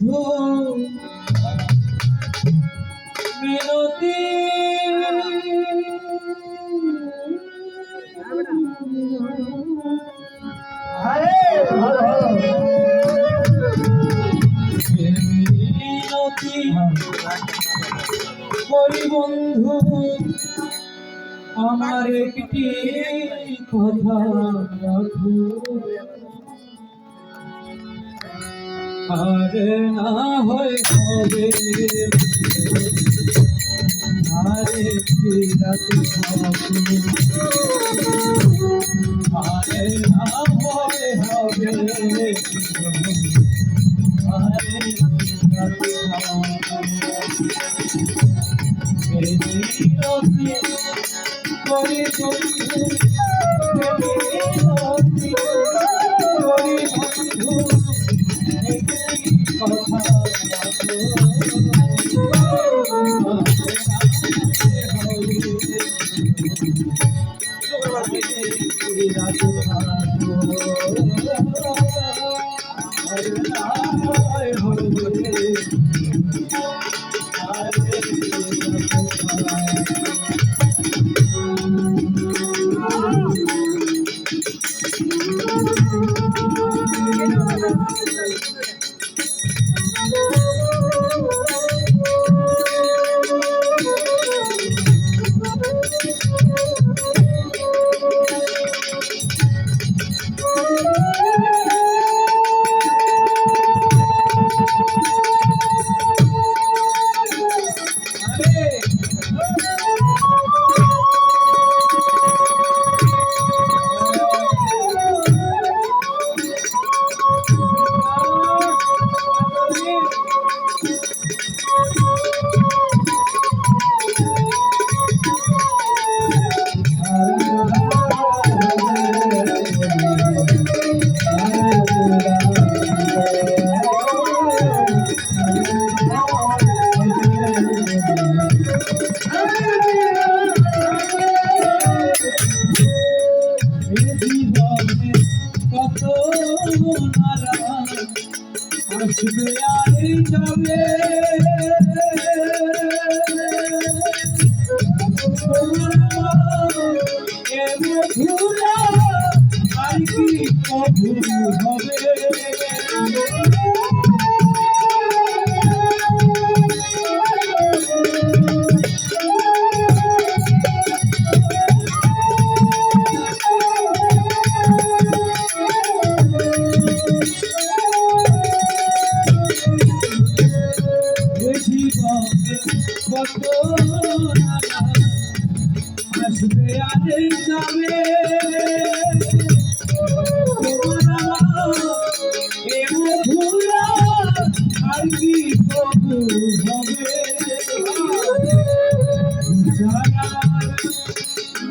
বন্ধু মিনতি করি বন্ধু আমার একটি কথা রাখো আর না হয় হবে আরে রাত আরে না হয় হবে আরে করে বন্ধু যাবে আর কি কবু হবে আসবে আর যাবে আর কি হবে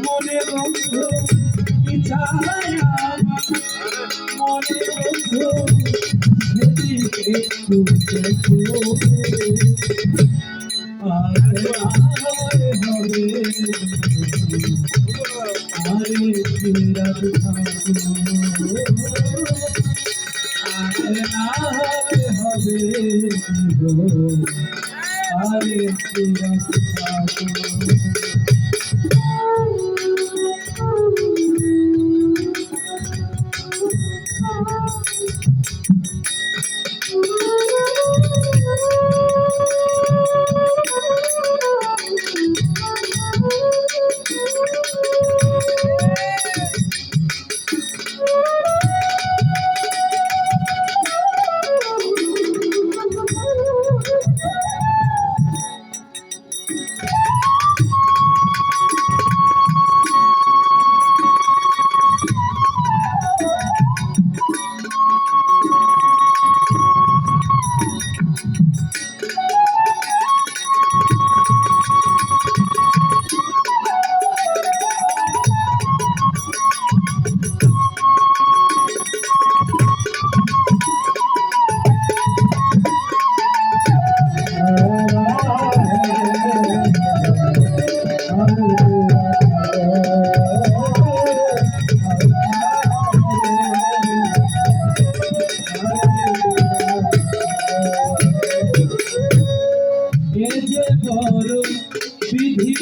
মনে বন্ধু আমার মনে বন্ধু একটু দেখো I'm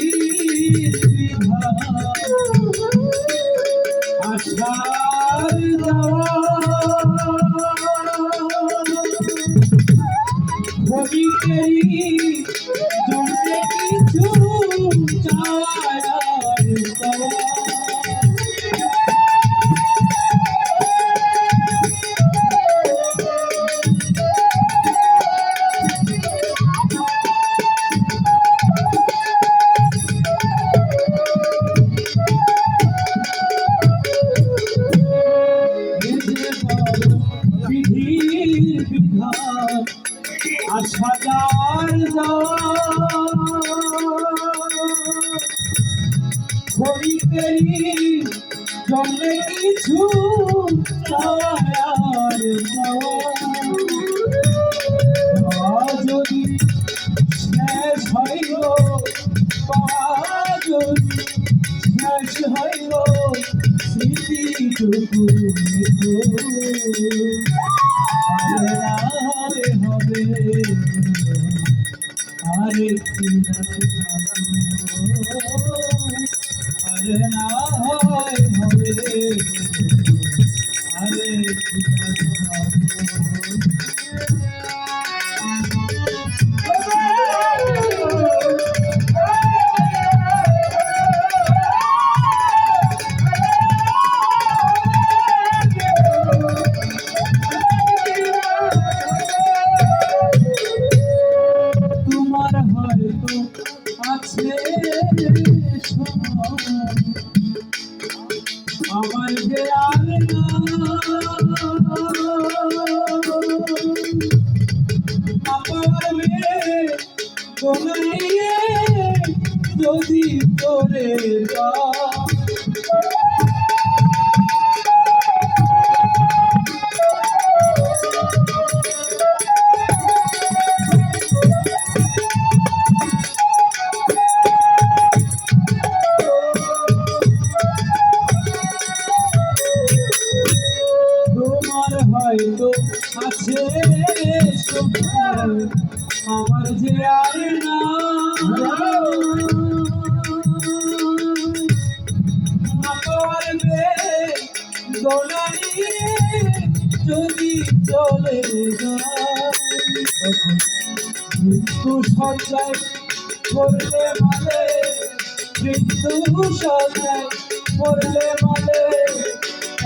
你。সাজার খরিদেরি জন্মে কিছু যদি শেষ হইল যদি শেষ হইল স্মৃতিটুকু আমরা আরে কি না হয় হবে আমার যে আমার মেয়ে কোনো যদি তোরে যা আমার যে আর না যদি চলে মৃত্যু সজ্জায় করলে মানে মৃত্যু সজ্জায় করলে মানে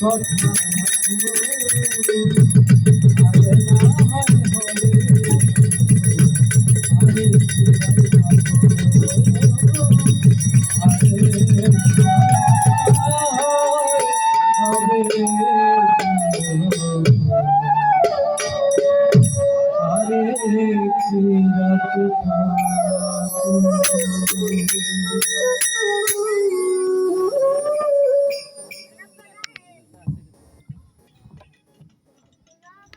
কথা